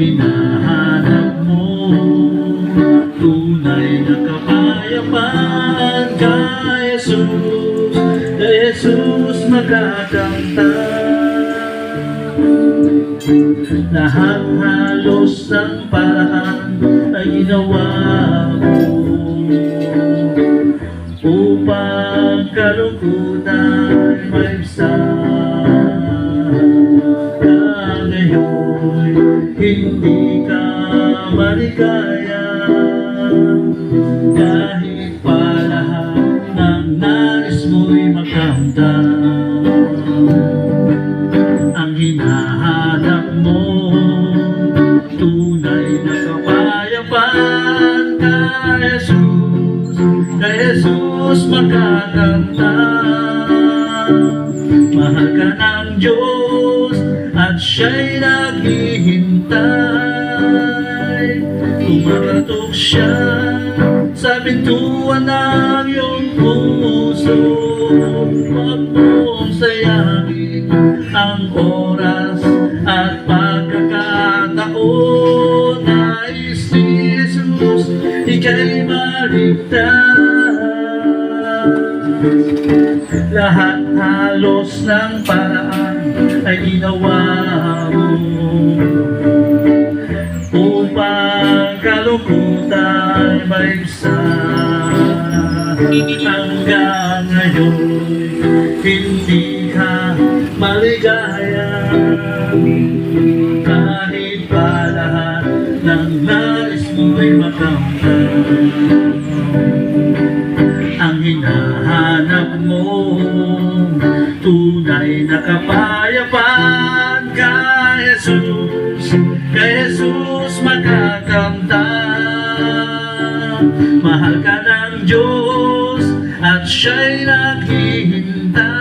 hinahanap mo. Tunay na kapayapaan kay Jesus Kay Jesus magkakanta Lahat halos ng paraan ay ginawa mo. Upang kalungkutan may Hindi ka maligaya Kahit pa lahat ng nais mo'y makamdam Ang hinahanap mo Tunay na kapayapaan Kay Jesus Kay Jesus makakanta Mahal ka ng Diyos siya'y naghihintay. Tumaratok siya Sa pintuan ng iyong puso. Huwag mong sayangin Ang oras at pagkakataon. Nais ni Jesus Ika'y maligtas. Lahat halos ng paraan ay ginawa may Hanggang ngayon hindi ka maligaya Kahit pa lahat ng nais mo'y makamtan ang hinahanap mo Tunay na kapayapaan Kay Jesus Kay Jesus magkakamta Mahal ka ng Diyos At siya'y naghihintay